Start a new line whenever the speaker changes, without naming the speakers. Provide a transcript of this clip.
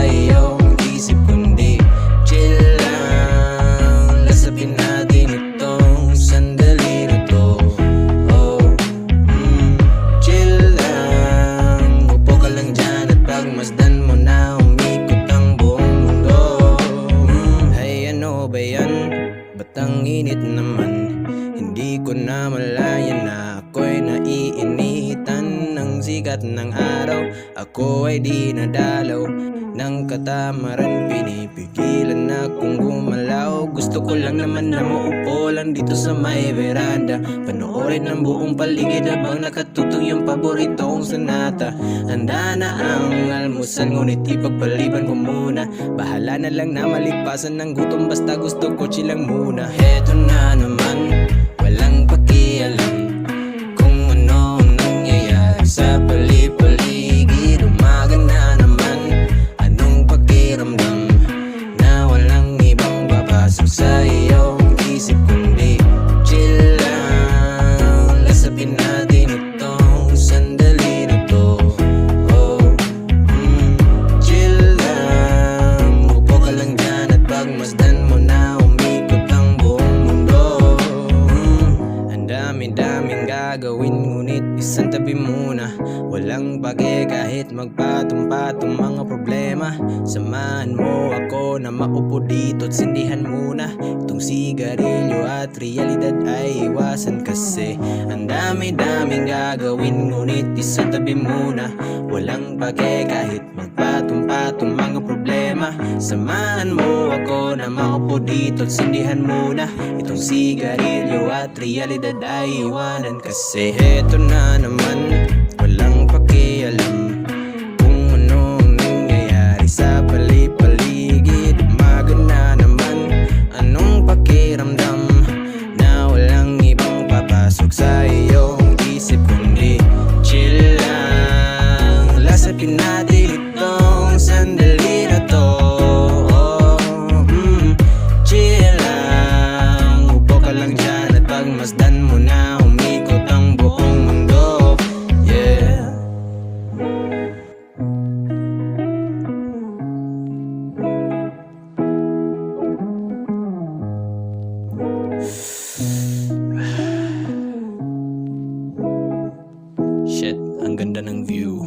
sa iyong isip kundi Chill lang. Lasapin natin na Oh, mm, chill lang. Upo ka lang mo na umikot ang buong mundo. Mm, Ay ano ba naman? Hindi ko na malaya na ako'y naiinitan ng sikat araw. Ako ay di nadalaw ng katamaran Pinipigilan akong gumalaw. Gusto ko lang naman na maupo lang dito sa may veranda. Panoorin ang buong paligid habang nakatutong yung paborito kong sanata. Handa na ang almusal ngunit ipagpaliban ko muna. Bahala na lang na malipasan ng gutom basta gusto ko chilang muna. Heto na naman, tabi muna Walang bage kahit magpatong-patong mga problema. Samahan mo ako na maupo dito at sindihan muna Itong sigarilyo at realidad ay iwasan. Kasi Ang dami-daming gagawin ngunit isang tabi muna Walang bage kahit Samahan mo ako na maupo dito sindihan muna Itong sigarilyo at realidad ay iwanan. Kasi Heto na naman, Shit, ang ganda ng view